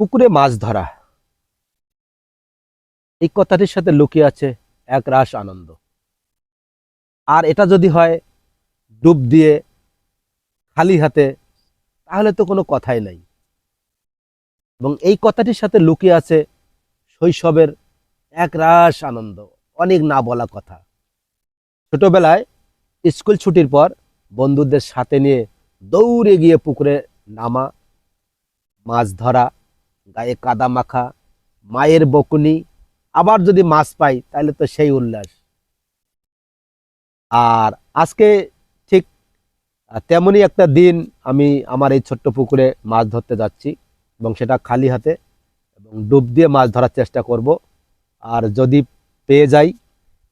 পুকুরে মাছ ধরা। এই কথাটির সাথে লুকিয়ে আছে এক রাস আনন্দ। আর এটা যদি হয় ডুব দিয়ে খালি হাতে, তাহলে তো কোনো কথাই নাই। এবং এই কথাটির সাথে লুকিয়ে আছে শৈশবের এক রাস আনন্দ, অনেক না বলা কথা। ছোটবেলায় স্কুল ছুটির পর বন্ধুদের সাথে নিয়ে দৌড়ে গিয়ে পুকুরে নামা, মাছ ধরা গায়ে কাদা মাখা, মায়ের বকুনি, আবার যদি মাছ পাই তাহলে তো সেই উল্লাস। আর আজকে ঠিক তেমনই একটা দিন আমি আমার এই ছোট্ট পুকুরে মাছ ধরতে যাচ্ছি এবং সেটা খালি হাতে এবং ডুব দিয়ে মাছ ধরার চেষ্টা করব। আর যদি পেয়ে যাই,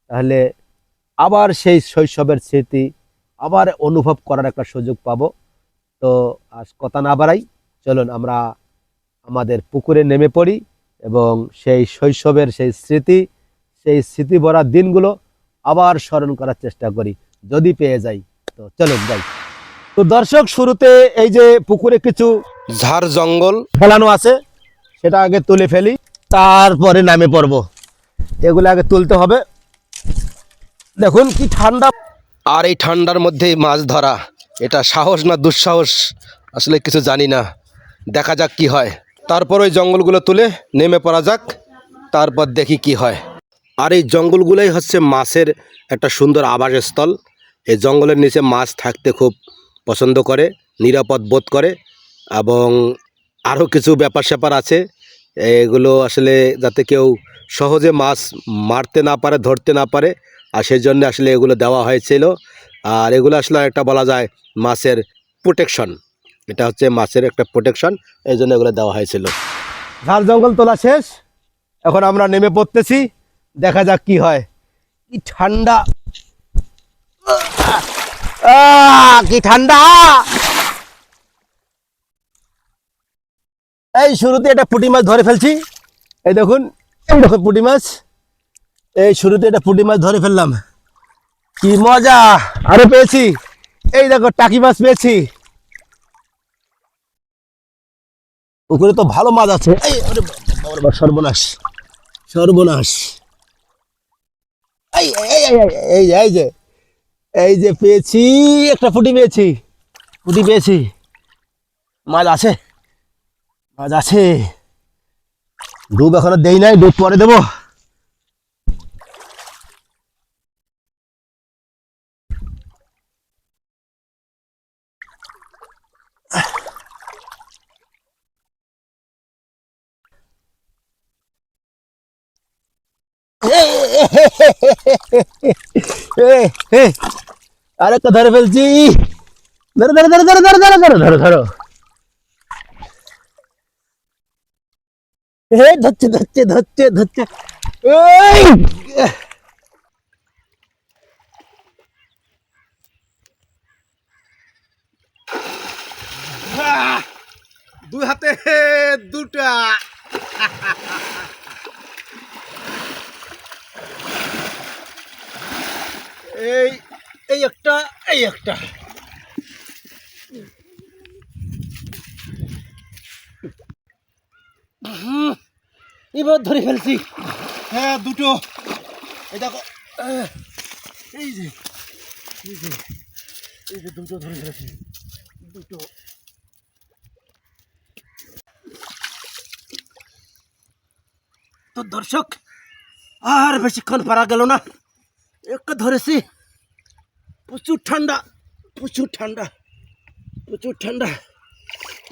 তাহলে আবার সেই শৈশবের স্মৃতি, আবার অনুভব করার একটা সুযোগ পাব। তো আজ কথা না বাড়াই, চলুন আমরা আমাদের পুকুরে নেমে পড়ি এবং সেই শৈশবের সেই স্মৃতি সেই স্মৃতি ভরা দিনগুলো আবার স্মরণ করার চেষ্টা করি, যদি পেয়ে যাই তো চলুন যাই। তো দর্শক, শুরুতে এই যে পুকুরে কিছু ঝাড় জঙ্গল ফেলানো আছে, সেটা আগে তুলে ফেলি, তারপরে নামে পড়ব। এগুলো আগে তুলতে হবে। দেখুন কি ঠান্ডা। আর এই ঠান্ডার মধ্যেই মাছ ধরা, এটা সাহস না দুঃসাহস? আসলে কিছু জানি না। দেখা যাক কি হয়। তারপর ওই জঙ্গলগুলো তুলে নেমে পড়া যাক, তারপর দেখি কি হয়। আর এই জঙ্গলগুলোই হচ্ছে মাছের একটা সুন্দর আবাসস্থল। এই জঙ্গলের নিচে মাছ থাকতে খুব পছন্দ করে, নিরাপদ বোধ করে এবং আরও কিছু ব্যাপার স্যাপার আছে। এগুলো আসলে যাতে কেউ সহজে মাছ মারতে না পারে, ধরতে না পারে, আর সেই জন্য আসলে এগুলো দেওয়া হয়েছিল। আর এগুলো আসলে একটা বলা যায় মাছের প্রোটেকশন এটা হচ্ছে মাছের একটা প্রোটেকশন এই জন্য এগুলো দেওয়া হয়েছিল। ঝাড় জঙ্গল তোলা শেষ। এখন আমরা নেমে পড়তেছি, দেখা যাক কি হয়। কি ঠান্ডা। কি ঠান্ডা। এই শুরুতে একটা পুঁটি মাছ ধরে ফেলছি। এই দেখুন দেখুন পুঁটি মাছ। এই শুরুতে একটা পুঁটি মাছ ধরে ফেললাম। কি মজা। আরও পেয়েছি। এই দেখো, টাকি মাছ পেয়েছি। পুকুরে তো ভালো মাছ আছে। সর্বনাশ। সর্বনাশ। এই, এই, এই যে এই যে পেয়েছি একটা ফুটি পেয়েছি। ফুটি পেয়েছি। মাছ আছে। মাছ আছে। ডুব এখনও দেই নাই ডুব পরে দেবো। আরেকটা ধরে ফেলছি। ধরো ধরো ধরো ধরো ধরো ধরো ধরো ধরো ধরো। এ, ধরছে ধরছে ধরছে ধরছে! দুই হাতে, দুটা। এই এই একটা এই একটা। এবার ধরে ফেলছি। হ্যাঁ দুটো। এই দেখো এই যে এই যে এই যে দুটো ধরে ফেলেছি। দুটো। তো দর্শক আর বেশিক্ষণ পারা গেল না। একটা ধরেছি। প্রচুর ঠান্ডা প্রচুর ঠান্ডা প্রচুর ঠান্ডা।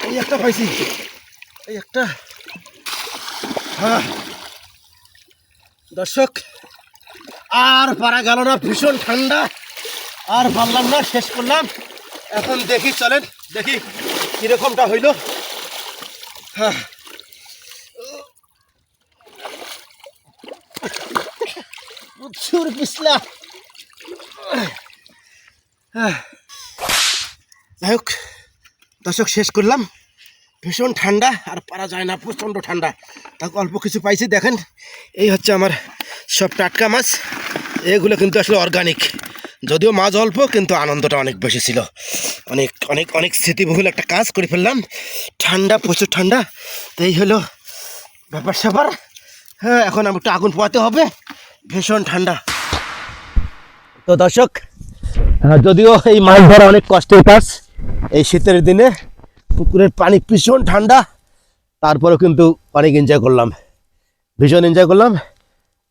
এই একটা পাইছি, এই একটা। হ্যাঁ। দর্শক, আর পারা গেল না, ভীষণ ঠান্ডা। আর পারলাম না, শেষ করলাম। এখন দেখি, চলেন, দেখি কিরকমটা হইল। হ্যাঁ। প্রচুর পিছলা যাই হোক, দর্শক, শেষ করলাম। ভীষণ ঠান্ডা, আর পারা যায় না, প্রচণ্ড ঠান্ডা। তাকে অল্প কিছু পাইছি, দেখেন। এই হচ্ছে আমার সব টাটকা মাছ। এগুলো কিন্তু আসলে অর্গানিক যদিও মাছ অল্প, কিন্তু আনন্দটা অনেক বেশি ছিল। অনেক অনেক অনেক স্মৃতিবহুল একটা কাজ করে ফেললাম। ঠান্ডা, প্রচুর ঠান্ডা। তো এই হলো ব্যাপার স্যাপার। হ্যাঁ এখন আমি একটু আগুন পোয়াতে হবে। ভীষণ ঠান্ডা। তো দর্শক যদিও এই মাছ ধরা অনেক কষ্টের কাজ এই শীতের দিনে পুকুরের পানি ভীষণ ঠান্ডা তারপরেও কিন্তু অনেক এনজয় করলাম। ভীষণ এনজয় করলাম।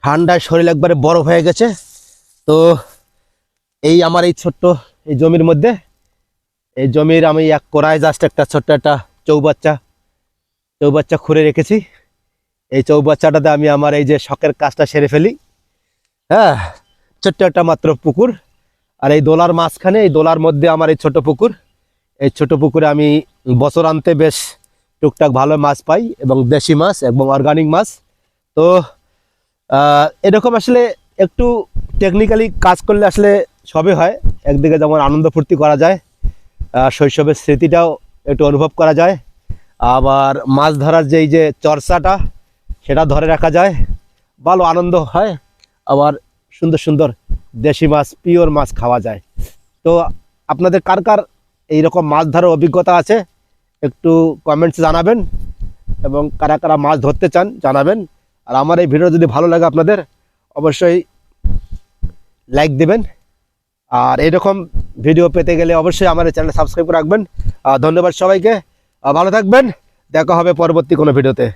ঠান্ডায় শরীর একবারে বরফ হয়ে গেছে। তো এই আমার এই ছোট্ট এই জমির মধ্যে এই জমির আমি এক কোরায় জাস্ট একটা ছোট্ট একটা চৌবাচ্চা চৌবাচ্চা খুঁড়ে রেখেছি। এই চৌবাচ্চাটাতে আমি আমার এই যে শখের কাজটা সেরে ফেলি। হ্যাঁ ছোট্ট একটা মাত্র পুকুর। আর এই দোলার মাঝখানে, এই দোলার মধ্যে আমার এই ছোট পুকুর। এই ছোট পুকুরে আমি বছর আনতে বেশ টুকটাক ভালো মাছ পাই এবং দেশি মাছ এবং অর্গানিক মাছ। তো এরকম আসলে একটু টেকনিক্যালি কাজ করলে আসলে সবই হয়। একদিকে যেমন আনন্দ ফুর্তি করা যায় শৈশবের স্মৃতিটাও একটু অনুভব করা যায়। আবার মাছ ধরার যেই যে চর্চাটা, সেটা ধরে রাখা যায়। ভালো আনন্দ হয়। আবার সুন্দর সুন্দর দেশি মাছ, পিওর মাছ খাওয়া যায়। তো আপনাদের কার কার এইরকম মাছ ধরার অভিজ্ঞতা আছে? একটু কমেন্টস জানাবেন এবং কারা কারা মাছ ধরতে চান জানাবেন। আর আমার এই ভিডিও যদি ভালো লাগে আপনাদের, অবশ্যই লাইক দেবেন। আর এরকম ভিডিও পেতে গেলে অবশ্যই আমার এই চ্যানেল সাবস্ক্রাইব করে রাখবেন। ধন্যবাদ সবাইকে। ভালো থাকবেন। দেখা হবে পরবর্তী কোনো ভিডিওতে